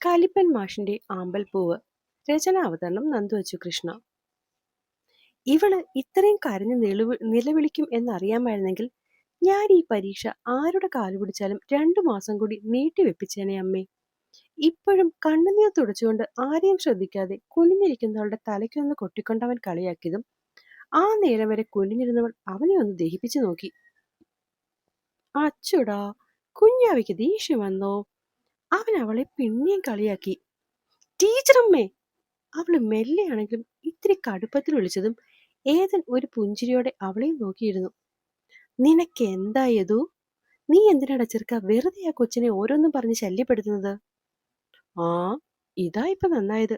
കലിപ്പൻ മാഷിന്റെ ആമ്പൽപ്പൂവ് രചന അവതരണം നന്ദുവച്ചു കൃഷ്ണ. ഇവൾ ഇത്രയും കരഞ്ഞ് നിലവി നിലവിളിക്കും എന്നറിയാമായിരുന്നെങ്കിൽ ഞാൻ ഈ പരീക്ഷ ആരുടെ കാലു പിടിച്ചാലും രണ്ടു മാസം കൂടി നീട്ടിവെപ്പിച്ചേനെ അമ്മേ. ഇപ്പോഴും കണ്ണുനീർ തുടച്ചുകൊണ്ട് ആരെയും ശ്രദ്ധിക്കാതെ കുനിഞ്ഞിരിക്കുന്നവളുടെ തലയ്ക്കൊന്ന് കൊട്ടിക്കൊണ്ടവൻ കളിയാക്കിയതും ആ നേരം വരെ കുനിഞ്ഞിരുന്നവൾ അവനെ ഒന്ന് ദഹിപ്പിച്ചു നോക്കി. അച്ചുടാ കുഞ്ഞാവിക്ക് ദേഷ്യം വന്നോ? അവൻ അവളെ പിന്നെയും കളിയാക്കി. ടീച്ചറമ്മേ അവൾ മെല്ലെയാണെങ്കിലും ഇത്തിരി കടുപ്പത്തിൽ വിളിച്ചതും ഏതൻ ഒരു പുഞ്ചിരിയോടെ അവളെയും നോക്കിയിരുന്നു. നിനക്ക് എന്തായതു നീ എന്തിനാടാ ചെറുക്ക വെറുതെ ആ കൊച്ചിനെ ഓരോന്നും പറഞ്ഞ് ശല്യപ്പെടുത്തുന്നത്? ആ ഇതാ ഇപ്പൊ നന്നായത്.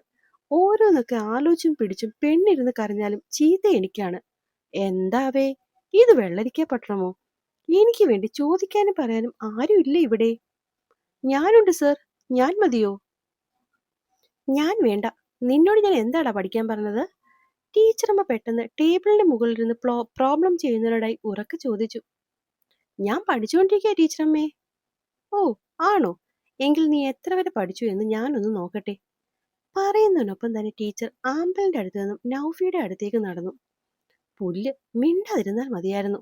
ഓരോന്നൊക്കെ ആലോചിച്ചും പിടിച്ചും പെണ്ണിരുന്ന് കരഞ്ഞാലും ചീത്ത എനിക്കാണ്. എന്താവേ ഇത് വെള്ളരിക്ക പട്ടണമോ? എനിക്ക് വേണ്ടി ചോദിക്കാനും പറയാനും ആരും ഇല്ല ഇവിടെ? ഞാനുണ്ട് സർ ഞാൻ മതിയോ? ഞാൻ വേണ്ട. നിന്നോട് ഞാൻ എന്താടാ പഠിക്കാൻ പറഞ്ഞത്? ടീച്ചറമ്മ പെട്ടെന്ന് ടേബിളിന്റെ മുകളിലിരുന്ന് പ്രോബ്ലം ചെയ്യുന്നവരോടായി ഉറക്കെ ചോദിച്ചു. ഞാൻ പഠിച്ചുകൊണ്ടിരിക്കുക ടീച്ചറമ്മേ ഓ ആണോ? എങ്കിൽ നീ എത്ര വരെ പഠിച്ചു എന്ന് ഞാനൊന്ന് നോക്കട്ടെ. പറയുന്നതിനൊപ്പം തന്നെ ടീച്ചർ ആമ്പലിന്റെ അടുത്ത് നിന്നും നൗഫിയുടെ അടുത്തേക്ക് നടന്നു. പുല്ല് മിണ്ടാതിരുന്നാൽ മതിയായിരുന്നു.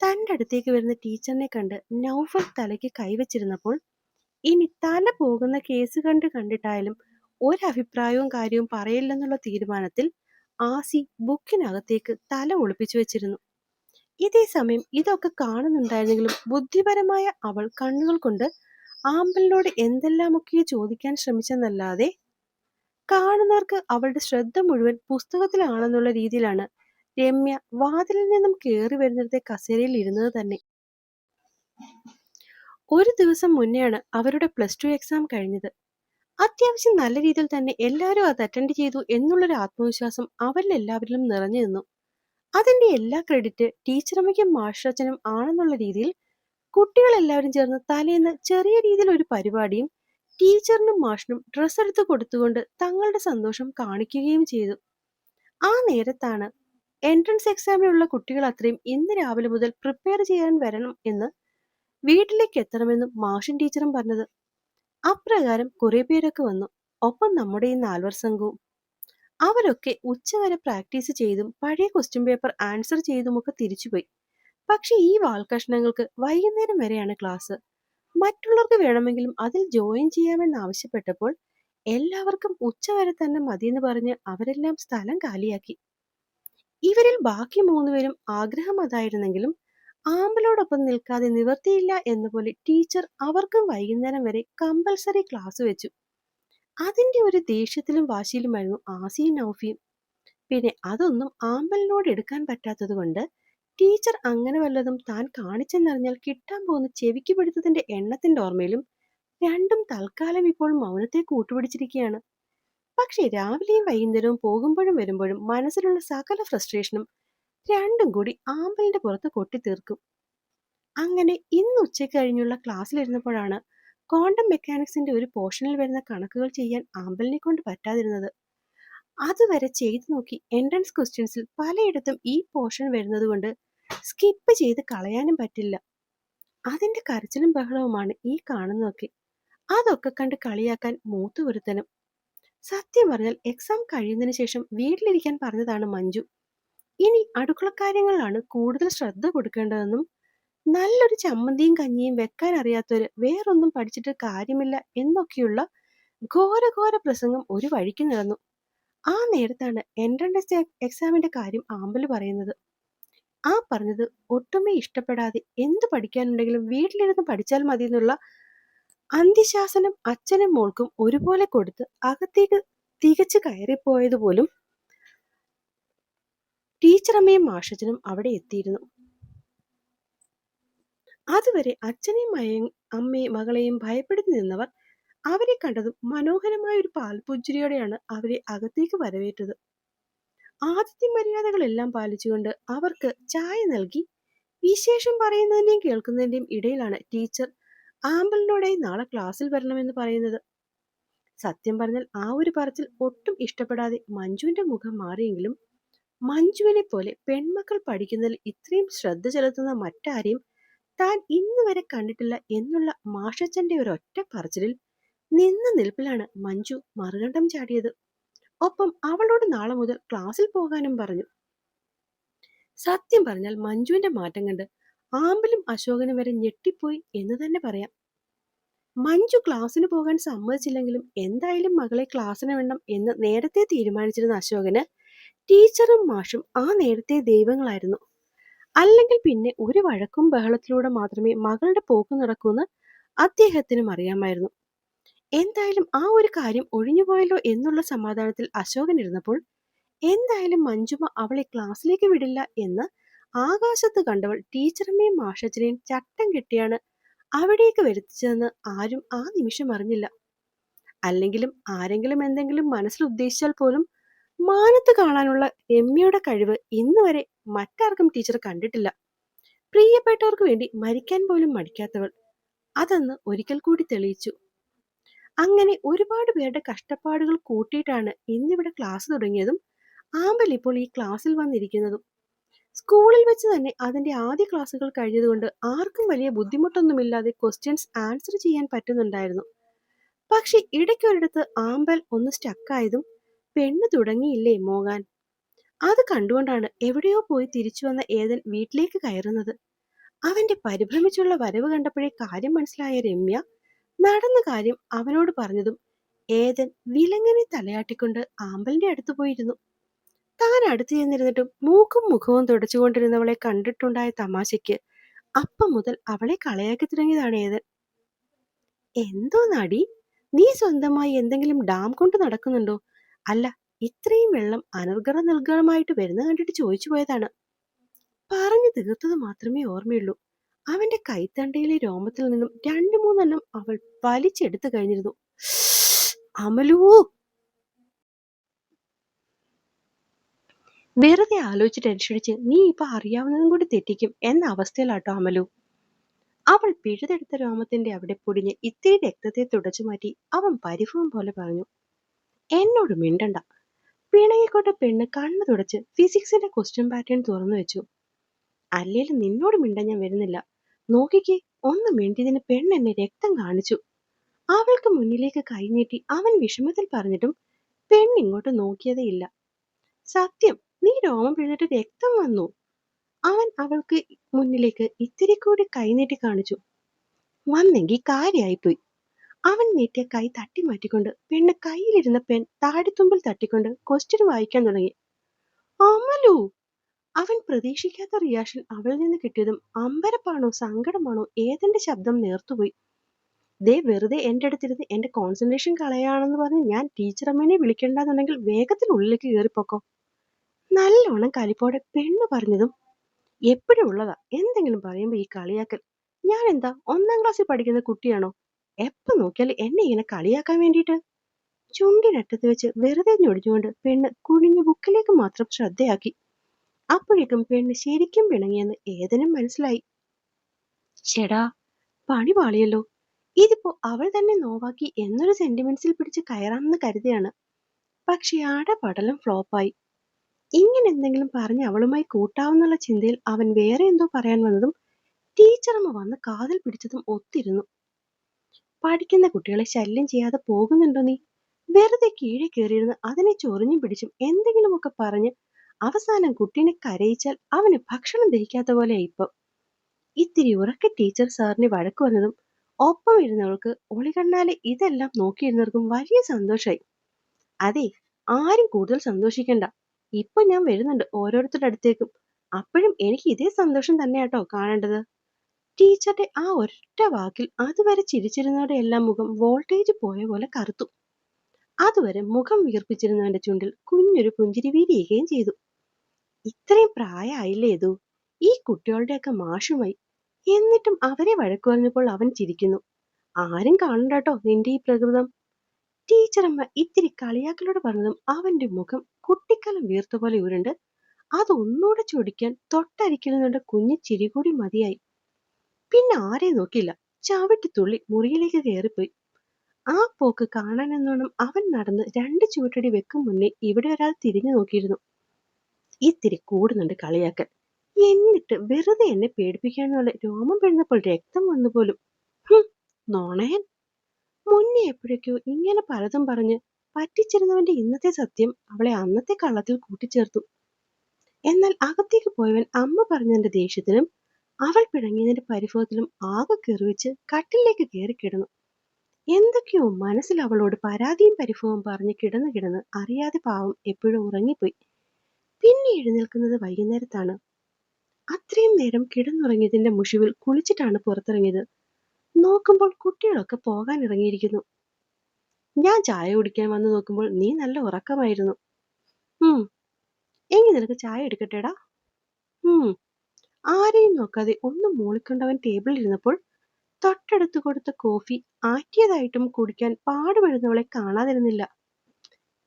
തന്റെ അടുത്തേക്ക് വരുന്ന ടീച്ചറിനെ കണ്ട് നൗഫൽ തലയ്ക്ക് കൈവച്ചിരുന്നപ്പോൾ ഇനി തല പോകുന്ന കേസ് കണ്ട് കണ്ടിട്ടായാലും ഒരഭിപ്രായവും കാര്യവും പറയില്ലെന്നുള്ള തീരുമാനത്തിൽ ആസി ബുക്കിനകത്തേക്ക് തല ഒളിപ്പിച്ചു വെച്ചിരുന്നു. ഇതേ സമയം ഇതൊക്കെ കാണുന്നുണ്ടായിരുന്നെങ്കിലും ബുദ്ധിപരമായ അവൾ കണ്ണുകൾ കൊണ്ട് ആമ്പലിനോട് എന്തെല്ലാമൊക്കെയോ ചോദിക്കാൻ ശ്രമിച്ചെന്നല്ലാതെ കാണുന്നവർക്ക് അവളുടെ ശ്രദ്ധ മുഴുവൻ പുസ്തകത്തിലാണെന്നുള്ള രീതിയിലാണ് രമ്യ വാതിലിൽ നിന്നും കയറി വരുന്നിടത്തെ കസേരയിൽ ഇരുന്നത് തന്നെ. ഒരു ദിവസം മുന്നെയാണ് അവരുടെ പ്ലസ് ടു എക്സാം കഴിഞ്ഞത്. അത്യാവശ്യം നല്ല രീതിയിൽ തന്നെ എല്ലാവരും അത് അറ്റൻഡ് ചെയ്തു എന്നുള്ളൊരു ആത്മവിശ്വാസം അവരിൽ എല്ലാവരിലും നിറഞ്ഞു നിന്നു. അതിന്റെ എല്ലാ ക്രെഡിറ്റ് ടീച്ചറമ്മയ്ക്കും മാഷച്ചനും ആണെന്നുള്ള രീതിയിൽ കുട്ടികളെല്ലാവരും ചേർന്ന് തലേന്ന് ചെറിയ രീതിയിൽ ഒരു പരിപാടിയും ടീച്ചറിനും മാഷിനും ഡ്രസ്സ് എടുത്ത് കൊടുത്തുകൊണ്ട് തങ്ങളുടെ സന്തോഷം കാണിക്കുകയും ചെയ്തു. ആ നേരത്താണ് എൻട്രൻസ് എക്സാമിനുള്ള കുട്ടികൾ അത്രയും ഇന്ന് രാവിലെ മുതൽ പ്രിപ്പയർ ചെയ്യാൻ വരണം എന്ന് വീട്ടിലേക്ക് എത്തണമെന്നും മാഷും ടീച്ചറും പറഞ്ഞത്. അപ്രകാരം കുറെ പേരൊക്കെ വന്നു. ഒപ്പം നമ്മുടെ ഈ നാൽവർ സംഘവും. അവരൊക്കെ ഉച്ചവരെ പ്രാക്ടീസ് ചെയ്തും പഴയ ക്വസ്റ്റ്യൻ പേപ്പർ ആൻസർ ചെയ്തുമൊക്കെ തിരിച്ചുപോയി. പക്ഷെ ഈ വാൽക്കഷ്ണങ്ങൾക്ക് വൈകുന്നേരം വരെയാണ് ക്ലാസ് മറ്റുള്ളവർക്ക് വേണമെങ്കിലും അതിൽ ജോയിൻ ചെയ്യാമെന്ന് ആവശ്യപ്പെട്ടപ്പോൾ എല്ലാവർക്കും ഉച്ചവരെ തന്നെ മതിയെന്ന് പറഞ്ഞ് അവരെല്ലാം സ്ഥലം കാലിയാക്കി. ഇവരിൽ ബാക്കി മൂന്നുപേരും ആഗ്രഹം അതായിരുന്നെങ്കിലും ആമ്പലോടൊപ്പം നിൽക്കാതെ നിവർത്തിയില്ല എന്നപോലെ ടീച്ചർ അവർക്കും വൈകുന്നേരം വരെ കമ്പൽസറി ക്ലാസ് വെച്ചു. അതിന്റെ ഒരു ദേഷ്യത്തിലും വാശിയിലുമായിരുന്നു ആസിയും നൗഫിയും. പിന്നെ അതൊന്നും ആമ്പലിനോട് എടുക്കാൻ പറ്റാത്തത് കൊണ്ട് ടീച്ചർ അങ്ങനെ വല്ലതും താൻ കാണിച്ചെന്നറിഞ്ഞാൽ കിട്ടാൻ പോകുന്ന ചെവിക്ക് പിടുത്തത്തിന്റെ എണ്ണത്തിന്റെ ഓർമ്മയിലും രണ്ടും തൽക്കാലം ഇപ്പോൾ മൗനത്തെ കൂട്ടുപിടിച്ചിരിക്കുകയാണ്. പക്ഷേ രാവിലെയും വൈകുന്നേരവും പോകുമ്പോഴും വരുമ്പോഴും മനസ്സിലുള്ള സകല ഫ്രസ്ട്രേഷനും രണ്ടും കൂടി ആമ്പലിന്റെ പുറത്ത് കൊട്ടിത്തീർക്കും അങ്ങനെ ഇന്ന് ഉച്ചയ്ക്ക് കഴിഞ്ഞുള്ള ക്ലാസ്സിലിരുന്നപ്പോഴാണ് ക്വാണ്ടം മെക്കാനിക്സിന്റെ ഒരു പോർഷനിൽ വരുന്ന കണക്കുകൾ ചെയ്യാൻ ആമ്പലിനെ കൊണ്ട് പറ്റാതിരുന്നത്. അതുവരെ ചെയ്തു നോക്കി എൻട്രൻസ് ക്വസ്റ്റ്യൻസിൽ പലയിടത്തും ഈ പോർഷൻ വരുന്നത് കൊണ്ട് സ്കിപ്പ് ചെയ്ത് കളയാനും പറ്റില്ല. അതിന്റെ കരച്ചിലും ബഹളവുമാണ് ഈ കാണുന്നതൊക്കെ. അതൊക്കെ കണ്ട് കളിയാക്കാൻ മൂത്തുപൊരുത്തനും സത്യം പറഞ്ഞാൽ എക്സാം കഴിയുന്നതിന് ശേഷം വീട്ടിലിരിക്കാൻ പറഞ്ഞതാണ് മഞ്ജു. ഇനി അടുക്കളക്കാര്യങ്ങളിലാണ് കൂടുതൽ ശ്രദ്ധ കൊടുക്കേണ്ടതെന്നും നല്ലൊരു ചമ്മന്തിയും കഞ്ഞിയും വെക്കാൻ അറിയാത്തവര് വേറൊന്നും പഠിച്ചിട്ട് കാര്യമില്ല എന്നൊക്കെയുള്ള ഘോരഘോര പ്രസംഗം ഒരു വഴിക്ക് നടന്നു. ആ നേരത്താണ് എൻട്രൻസ് എക്സാമിന്റെ കാര്യം ആമ്പൽ പറയുന്നത്. ആ പറഞ്ഞത് ഒട്ടുമേ ഇഷ്ടപ്പെടാതെ എന്ത് പഠിക്കാനുണ്ടെങ്കിലും വീട്ടിലിരുന്ന് പഠിച്ചാൽ മതി എന്നുള്ള അന്ത്യശാസനം അച്ഛനും മോൾക്കും ഒരുപോലെ കൊടുത്ത് അകത്തേക്ക് തികച്ചു കയറിപ്പോയതുപോലും ടീച്ചറമ്മയും മാഷച്ചനും അവിടെ എത്തിയിരുന്നു. അതുവരെ അച്ഛനെയും അമ്മയും മകളെയും ഭയപ്പെടുത്തി നിന്നവർ അവരെ കണ്ടതും മനോഹരമായ ഒരു പാൽപുഞ്ചിരിയോടെയാണ് അവരെ അകത്തേക്ക് വരവേറ്റത്. ആദിത്യ മര്യാദകളെല്ലാം പാലിച്ചുകൊണ്ട് അവർക്ക് ചായ നൽകി വിശേഷം പറയുന്നതിന്റെയും കേൾക്കുന്നതിന്റെയും ഇടയിലാണ് ടീച്ചർ ആമ്പലിനോടെ നാളെ ക്ലാസ്സിൽ വരണമെന്ന് പറയുന്നത്. സത്യം പറഞ്ഞാൽ ആ ഒരു പറച്ചിൽ ഒട്ടും ഇഷ്ടപ്പെടാതെ മഞ്ജുവിന്റെ മുഖം മാറിയെങ്കിലും മഞ്ജുവിനെ പോലെ പെൺമക്കൾ പഠിക്കുന്നതിൽ ഇത്രയും ശ്രദ്ധ ചെലുത്തുന്ന മറ്റാരെയും താൻ ഇന്ന് വരെ കണ്ടിട്ടില്ല എന്നുള്ള മാഷച്ചന്റെ ഒരൊറ്റ പറച്ചിലിൽ നിന്ന നിൽപ്പിലാണ് മഞ്ജു മറുകണ്ഠം ചാടിയത്. ഒപ്പം അവളോട് നാളെ മുതൽ ക്ലാസ്സിൽ പോകാനും പറഞ്ഞു. സത്യം പറഞ്ഞാൽ മഞ്ജുവിന്റെ മാറ്റം കണ്ട് ആമ്പലും അശോകനും വരെ ഞെട്ടിപ്പോയി എന്ന് തന്നെ പറയാം. മഞ്ജു ക്ലാസ്സിന് പോകാൻ സമ്മതിച്ചില്ലെങ്കിലും എന്തായാലും മകളെ ക്ലാസ്സിന് വേണം എന്ന് നേരത്തെ തീരുമാനിച്ചിരുന്ന അശോകന് ടീച്ചറും മാഷും ആ നേരത്തെ ദൈവങ്ങളായിരുന്നു. അല്ലെങ്കിൽ പിന്നെ ഒരു വഴക്കും ബഹളത്തിലൂടെ മാത്രമേ മകളുടെ പോക്ക് നടക്കൂന്ന് അദ്ദേഹത്തിനും അറിയാമായിരുന്നു. എന്തായാലും ആ ഒരു കാര്യം ഒഴിഞ്ഞുപോയല്ലോ എന്നുള്ള സമാധാനത്തിൽ അശോകൻ ഇരുന്നപ്പോൾ എന്തായാലും മഞ്ജുമ അവളെ ക്ലാസ്സിലേക്ക് വിടില്ല എന്ന് ആകാശത്ത് കണ്ടവൾ ടീച്ചറമ്മയും മാഷച്ചനെയും ചട്ടം കെട്ടിയാണ് അവിടേക്ക് വരുത്തിച്ചതെന്ന് ആരും ആ നിമിഷം അറിഞ്ഞില്ല. അല്ലെങ്കിലും ആരെങ്കിലും എന്തെങ്കിലും മനസ്സിൽ ഉദ്ദേശിച്ചാൽ പോലും മാനത്ത് കാണാനുള്ള രമ്യയുടെ കഴിവ് ഇന്ന് വരെ മറ്റാർക്കും ടീച്ചർ കണ്ടിട്ടില്ല. പ്രിയപ്പെട്ടവർക്ക് വേണ്ടി മരിക്കാൻ പോലും മടിക്കാത്തവൾ അതെന്ന് ഒരിക്കൽ കൂടി തെളിയിച്ചു. അങ്ങനെ ഒരുപാട് പേരുടെ കഷ്ടപ്പാടുകൾ കൂട്ടിയിട്ടാണ് ഇന്നിവിടെ ക്ലാസ് തുടങ്ങിയതും ആമ്പൽ ഇപ്പോൾ ഈ ക്ലാസ്സിൽ വന്നിരിക്കുന്നതും. സ്കൂളിൽ വെച്ച് തന്നെ അതിന്റെ ആദ്യ ക്ലാസ്സുകൾ കഴിഞ്ഞതുകൊണ്ട് ആർക്കും വലിയ ബുദ്ധിമുട്ടൊന്നുമില്ലാതെ ക്വസ്റ്റ്യൻസ് ആൻസർ ചെയ്യാൻ പറ്റുന്നുണ്ടായിരുന്നു. പക്ഷെ ഇടയ്ക്കൊരിടത്ത് ആമ്പൽ ഒന്ന് സ്റ്റക്കായതും പെണ്ണ് തുടങ്ങിയില്ലേ മോകാൻ? അത് കണ്ടുകൊണ്ടാണ് എവിടെയോ പോയി തിരിച്ചു വന്ന ഏതൻ വീട്ടിലേക്ക് കയറുന്നത്. അവന്റെ പരിഭ്രമിച്ചുള്ള വരവ് കണ്ടപ്പോഴേ കാര്യം മനസ്സിലായ രമ്യ നടന്ന കാര്യം അവനോട് പറഞ്ഞതും ഏതൻ വിലങ്ങനെ തലയാട്ടിക്കൊണ്ട് ആമ്പലിന്റെ അടുത്ത് പോയിരുന്നു. താൻ അടുത്ത് ചെന്നിരുന്നിട്ടും മൂക്കും മുഖവും തുടച്ചുകൊണ്ടിരുന്നവളെ കണ്ടിട്ടുണ്ടായ തമാശയ്ക്ക് അപ്പം മുതൽ അവളെ കളയാക്കി തുടങ്ങിയതാണ് ഏതൻ. എന്തോ നടി നീ സ്വന്തമായി എന്തെങ്കിലും ഡാം കൊണ്ട് നടക്കുന്നുണ്ടോ? അല്ല ഇത്രയും വെള്ളം അനർഗള നിർഗളമായിട്ട് വരുന്ന കണ്ടിട്ട് ചോദിച്ചു പോയതാണ്. പറഞ്ഞു തീർത്തത് മാത്രമേ ഓർമ്മയുള്ളൂ. അവന്റെ കൈത്തണ്ടയിലെ രോമത്തിൽ നിന്നും രണ്ടു മൂന്നെണ്ണം അവൾ വലിച്ചെടുത്തു കഴിഞ്ഞിരുന്നു. അമലൂ! വെറുതെ ആലോചിച്ച് ടെൻഷടിച്ച് നീ ഇപ്പൊ അറിയാവുന്നതും കൂടി തെറ്റിക്കും എന്ന അവസ്ഥയിലാട്ടോ അമലു. അവൾ പിഴുതെടുത്ത രോമത്തിന്റെ അവിടെ പൊടിഞ്ഞ് ഇത്തിരി രക്തത്തെ തുടച്ചു മാറ്റി അവൻ പരിഭവം പോലെ പറഞ്ഞു. എന്നോട് മിണ്ടണ്ട. പിണങ്ങിക്കൊണ്ട പെണ്ണ് കണ്ണു തുടച്ച് ഫിസിക്സിന്റെ ക്വസ്റ്റ്യൻ പാറ്റേൺ തുറന്നു വെച്ചു. അല്ലേലും നിന്നോട് മിണ്ടാൻ ഞാൻ വരുന്നില്ല. നോക്കിക്കേ ഒന്ന് മിണ്ടിയതിന് പെണ്ണ് എന്നെ രക്തം കാണിച്ചു. അവൾക്ക് മുന്നിലേക്ക് കൈനീട്ടി അവൻ വിഷമത്തിൽ പറഞ്ഞിട്ടും പെണ്ണിങ്ങോട്ട് നോക്കിയതേ ഇല്ല. സത്യം നീ രോമം പിഴുതിട്ട് രക്തം വന്നു. അവൻ അവൾക്ക് മുന്നിലേക്ക് ഇത്തിരി കൂടി കൈനീട്ടി കാണിച്ചു. വന്നെങ്കിൽ കാര്യായിപ്പോയി. അവൻ നീട്ടിയ കൈ തട്ടി മാറ്റിക്കൊണ്ട് പെണ്ണ് കയ്യിലിരുന്ന പെൻ താടിത്തുമ്പിൽ തട്ടിക്കൊണ്ട് ക്വസ്റ്റ്യൻ വായിക്കാൻ തുടങ്ങി. അമലു! അവൻ പ്രതീക്ഷിക്കാത്ത റിയാക്ഷൻ അവളിൽ നിന്ന് കിട്ടിയതും അമ്പരപ്പാണോ സങ്കടമാണോ ഏതെന്റെ ശബ്ദം നേർത്തുപോയി. ദേ വെറുതെ എന്റെ അടുത്തിരുന്ന് എന്റെ കോൺസെൻട്രേഷൻ കളയാണെന്ന് പറഞ്ഞ് ഞാൻ ടീച്ചർ അമ്മേനെ വിളിക്കണ്ടെന്നുണ്ടെങ്കിൽ വേഗത്തിൽ ഉള്ളിലേക്ക് കയറിപ്പോക്കോ? നല്ലോണം കലിപ്പോടെ പെണ്ണ് പറഞ്ഞതും എപ്പോഴും ഉള്ളതാ എന്തെങ്കിലും പറയുമ്പോ ഈ കളിയാക്കൽ. ഞാൻ എന്താ ഒന്നാം ക്ലാസ്സിൽ പഠിക്കുന്ന കുട്ടിയാണോ? എപ്പോ നോക്കിയാലും എന്നെ ഇങ്ങനെ കളിയാക്കാൻ വേണ്ടിയിട്ട്? ചുണ്ടിനറ്റത്ത് വെച്ച് വെറുതെ ഞൊടിഞ്ഞുകൊണ്ട് പെണ്ണ് കുഴിഞ്ഞ ബുക്കിലേക്ക് മാത്രം ശ്രദ്ധയാക്കി. അപ്പോഴേക്കും പെണ്ണ് ശരിക്കും പിണങ്ങിയെന്ന് ഏതനും മനസ്സിലായി. ചേടാ പണി പാളിയല്ലോ. ഇതിപ്പോ അവൾ തന്നെ നോവാക്കി എന്നൊരു സെന്റിമെന്റ്സിൽ പിടിച്ച് കയറാമെന്ന് കരുതിയാണ്. പക്ഷെ ആടെ പടലം ഫ്ലോപ്പായി. ഇങ്ങനെ എന്തെങ്കിലും പറഞ്ഞ് അവളുമായി കൂട്ടാവുന്നുള്ള ചിന്തയിൽ അവൻ വേറെ എന്തോ പറയാൻ വന്നതും ടീച്ചറമ്മ വന്ന് കാതിൽ പിടിച്ചതും ഒത്തിരുന്നു. പഠിക്കുന്ന കുട്ടികളെ ശല്യം ചെയ്യാതെ പോകുന്നുണ്ടോ നീ? വെറുതെ കീഴെ കയറിയിരുന്ന് അതിനെ ചൊറിഞ്ഞും പിടിച്ചും എന്തെങ്കിലുമൊക്കെ പറഞ്ഞ് അവസാനം കുട്ടീനെ കരയിച്ചാൽ അവന് ഭക്ഷണം ദഹിക്കാത്ത പോലെ ഇപ്പം. ഇത്തിരി ഉറക്കെ ടീച്ചർ സാറിന് വഴക്ക് വന്നതും ഒപ്പം ഇരുന്നവർക്ക് ഒളികണ്ണാലെ ഇതെല്ലാം നോക്കിയിരുന്നവർക്കും വലിയ സന്തോഷായി. അതെ ആരും കൂടുതൽ സന്തോഷിക്കണ്ട. ഇപ്പൊ ഞാൻ വരുന്നുണ്ട് ഓരോരുത്തരുടെ അടുത്തേക്കും. അപ്പോഴും എനിക്ക് ഇതേ സന്തോഷം തന്നെയാട്ടോ കാണേണ്ടത്. ടീച്ചറുടെ ആ ഒറ്റ വാക്കിൽ അതുവരെ ചിരിച്ചിരുന്നവരുടെ എല്ലാം മുഖം വോൾട്ടേജ് പോയ പോലെ കറുത്തു. അതുവരെ മുഖം വീർപ്പിച്ചിരുന്നവന്റെ ചുണ്ടിൽ കുഞ്ഞൊരു പുഞ്ചിരി വിരിയുകയും ചെയ്തു. ഇത്രയും പ്രായമായില്ലേ ഇതു ഈ കുട്ടികളുടെയൊക്കെ മാഷുമായി. എന്നിട്ടും അവരെ വഴക്കു പറഞ്ഞപ്പോൾ അവൻ ചിരിക്കുന്നു. ആരും കാണണ്ടാട്ടോ നിന്റെ ഈ പ്രകൃതം. ടീച്ചറമ്മ ഇത്തിരി കളിയാക്കലോട് പറഞ്ഞതും അവന്റെ മുഖം കുട്ടിക്കാലം വീർത്ത പോലെ ഉരുണ്ട്. അതൊന്നുകൂടെ ചൊടിക്കാൻ തൊട്ടരിക്കുന്നുണ്ട് കുഞ്ഞു ചിരി കൂടി മതിയായി. പിന്നെ ആരെയും നോക്കിയില്ല. ചവിട്ടി തുള്ളി മുറിയിലേക്ക് കയറിപ്പോയി. ആ പോക്ക് കാണാനെന്നോണം അവൻ നടന്ന് രണ്ട് ചുവട്ടടി വെക്കും മുന്നേ ഇവിടെ ഒരാൾ തിരിഞ്ഞു നോക്കിയിരുന്നു. ഇത്തിരി കൂടുന്നുണ്ട് കളിയാക്കൽ. എന്നിട്ട് വെറുതെ എന്നെ പേടിപ്പിക്കാനുള്ള രോമം പിഴുന്നപ്പോൾ രക്തം വന്നു പോലും നോണയൻ. മുന്നേ എപ്പോഴൊക്കെയോ ഇങ്ങനെ പലതും പറഞ്ഞ് പറ്റിച്ചിരുന്നവന്റെ ഇന്നത്തെ സത്യം അവളെ അന്നത്തെ കള്ളത്തിൽ കൂട്ടിച്ചേർത്തു. എന്നാൽ അകത്തേക്ക് പോയവൻ അമ്മ പറഞ്ഞതിന്റെ ദേഷ്യത്തിലും അവൾ പിണങ്ങിയതിന്റെ പരിഭവത്തിലും ആകെ കെറിവെച്ച് കട്ടിലേക്ക് കയറി കിടന്നു. എന്തൊക്കെയോ മനസ്സിൽ അവളോട് പരാതിയും പരിഭവവും പറഞ്ഞ് കിടന്ന് കിടന്ന് അറിയാതെ പാവം എപ്പോഴും ഉറങ്ങിപ്പോയി. പിന്നെ എഴുന്നേൽക്കുന്നത് വൈകുന്നേരത്താണ്. അത്രയും നേരം കിടന്നുറങ്ങിയതിന്റെ മുഷിവിൽ കുളിച്ചിട്ടാണ് പുറത്തിറങ്ങിയത്. നോക്കുമ്പോൾ കുട്ടികളൊക്കെ പോകാൻ ഇറങ്ങിയിരിക്കുന്നു. ഞാൻ ചായ കുടിക്കാൻ വന്ന് നോക്കുമ്പോൾ നീ നല്ല ഉറക്കമായിരുന്നു. ഉം. എങ്കിൽ നിനക്ക് ചായ എടുക്കട്ടെടാ? ഉം. ആരെയും നോക്കാതെ ഒന്ന് മൂളിക്കൊണ്ടവൻ ടേബിളിൽ ഇരുന്നപ്പോൾ തൊട്ടടുത്ത് കൊടുത്ത കോഫി ആറ്റിയതായിട്ടും കുടിക്കാൻ പാടുപെടുന്നവളെ കാണാതിരുന്നില്ല.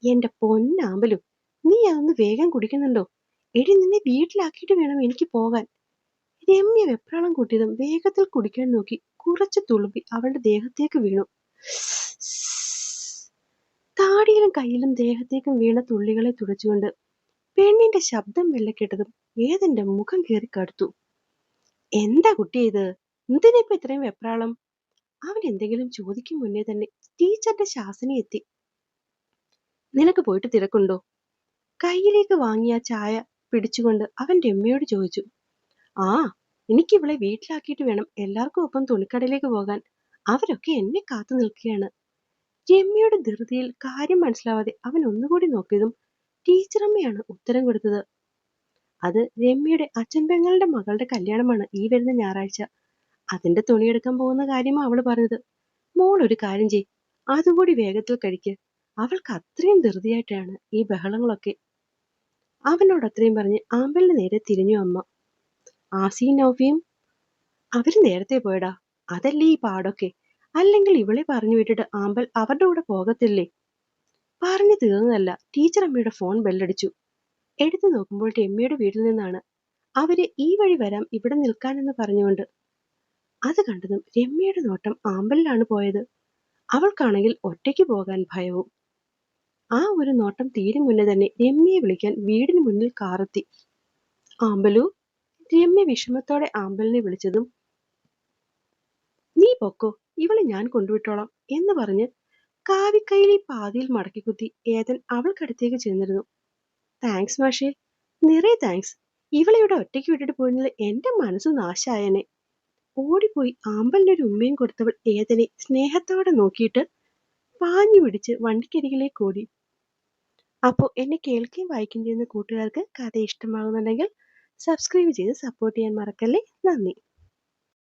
എന്റെ പൊന്നാമ്പലും നീ അതൊന്ന് വേഗം കുടിക്കുന്നുണ്ടോ? എടി നിന്നെ വീട്ടിലാക്കിയിട്ട് വേണം എനിക്ക് പോകാൻ. രമ്യ വെപ്രാളം കൂട്ടിയതും വേഗത്തിൽ കുടിക്കാൻ നോക്കി കുറച്ച് തുളുമ്പി അവളുടെ ദേഹത്തേക്ക് വീണു. താടിയിലും കയ്യിലും ദേഹത്തേക്കും വീണ തുള്ളികളെ തുടച്ചുകൊണ്ട് പെണ്ണിന്റെ ശബ്ദം മെല്ലെ കേട്ടതും ഏതെന്റെ മുഖം കീറി കടുത്തു. എന്താ കുട്ടി ഇത്? എന്തിനാ ഇപ്പൊ ഇത്രയും വെപ്രാളം? അവൻ എന്തെങ്കിലും ചോദിക്കും മുന്നേ തന്നെ ടീച്ചറുടെ ശാസന എത്തി. നിനക്ക് പോയിട്ട് തിരക്കുണ്ടോ? കയ്യിലേക്ക് വാങ്ങിയ ചായ പിടിച്ചുകൊണ്ട് അവൻ രമ്യയോട് ചോദിച്ചു. ആ എനിക്ക് ഇവളെ വീട്ടിലാക്കിയിട്ട് വേണം എല്ലാവർക്കും ഒപ്പം തുണിക്കടയിലേക്ക് പോകാൻ. അവരൊക്കെ എന്നെ കാത്തു നിൽക്കുകയാണ്. രമ്യയുടെ ധൃതിയിൽ കാര്യം മനസ്സിലാവാതെ അവൻ ഒന്നുകൂടി നോക്കിയതും ടീച്ചറമ്മയാണ് ഉത്തരം കൊടുത്തത്. അത് രമ്യയുടെ അച്ഛൻ പെങ്ങളുടെ മകളുടെ കല്യാണമാണ് ഈ വരുന്ന ഞായറാഴ്ച. അതിന്റെ തുണിയെടുക്കാൻ പോകുന്ന കാര്യമാ അവൾ പറഞ്ഞത്. മോൾ ഒരു കാര്യം ചെയ് അതുകൂടി വേഗത്തിൽ കഴിക്ക്. അവൾക്ക് അത്രയും ധൃതിയായിട്ടാണ് ഈ ബഹളങ്ങളൊക്കെ. അവനോട് അത്രയും പറഞ്ഞ് ആമ്പലിന് നേരെ തിരിഞ്ഞു അമ്മ ആസിയും നൗഫിയും അവർ നേരത്തെ പോയടാ. അതല്ലേ ഈ പാടൊക്കെ? അല്ലെങ്കിൽ ഇവളെ പറഞ്ഞു വിട്ടിട്ട് ആമ്പൽ അവരുടെ കൂടെ പോകത്തില്ലേ? പറഞ്ഞു തീർന്നതല്ല. ടീച്ചർ അമ്മയുടെ ഫോൺ ബെല്ലടിച്ചു. എടുത്തു നോക്കുമ്പോൾ രമ്യയുടെ വീട്ടിൽ നിന്നാണ് അവർ ഈ വഴി വരാം ഇവിടെ നിൽക്കാനെന്ന് പറഞ്ഞുകൊണ്ട്. അത് കണ്ടതും രമ്യയുടെ നോട്ടം ആമ്പലിലാണ് പോയത്. അവൾക്കാണെങ്കിൽ ഒറ്റയ്ക്ക് പോകാൻ ഭയവും. ആ ഒരു നോട്ടം തീരും മുന്നേ തന്നെ രമ്യയെ വിളിക്കാൻ വീടിന് മുന്നിൽ കാറെത്തി. ആമ്പലു രമ്യ വിഷമത്തോടെ ആമ്പലിനെ വിളിച്ചതും നീ പൊക്കോ ഇവളെ ഞാൻ കൊണ്ടുവിട്ടോളാം എന്ന് പറഞ്ഞ് കാവിക്കൈലി പാതിയിൽ മടക്കിക്കുത്തി ഏതൻ അവൾക്കടുത്തേക്ക് ചെന്നിരുന്നു. താങ്ക്സ് മാഷേ. നിറയെ താങ്ക്സ് ഇവളെ ഇവിടെ ഒറ്റയ്ക്ക് വിട്ടിട്ട് പോയിരുന്നത് എന്റെ മനസ്സ് നാശായനെ. ഓടിപ്പോയി ആമ്പലിനൊരു ഉമ്മയും കൊടുത്തവൾ ഏതനെ സ്നേഹത്തോടെ നോക്കിയിട്ട് പാഞ്ഞു പിടിച്ച് വണ്ടിക്കരികിലേക്ക് ഓടി. അപ്പോൾ എന്നെ കേൾക്കുകയും വായിക്കുകയും ചെയ്യുന്ന കൂട്ടുകാർക്ക് കഥ ഇഷ്ടമാകുന്നുണ്ടെങ്കിൽ സബ്സ്ക്രൈബ് ചെയ്ത് സപ്പോർട്ട് ചെയ്യാൻ മറക്കല്ലേ? നന്ദി.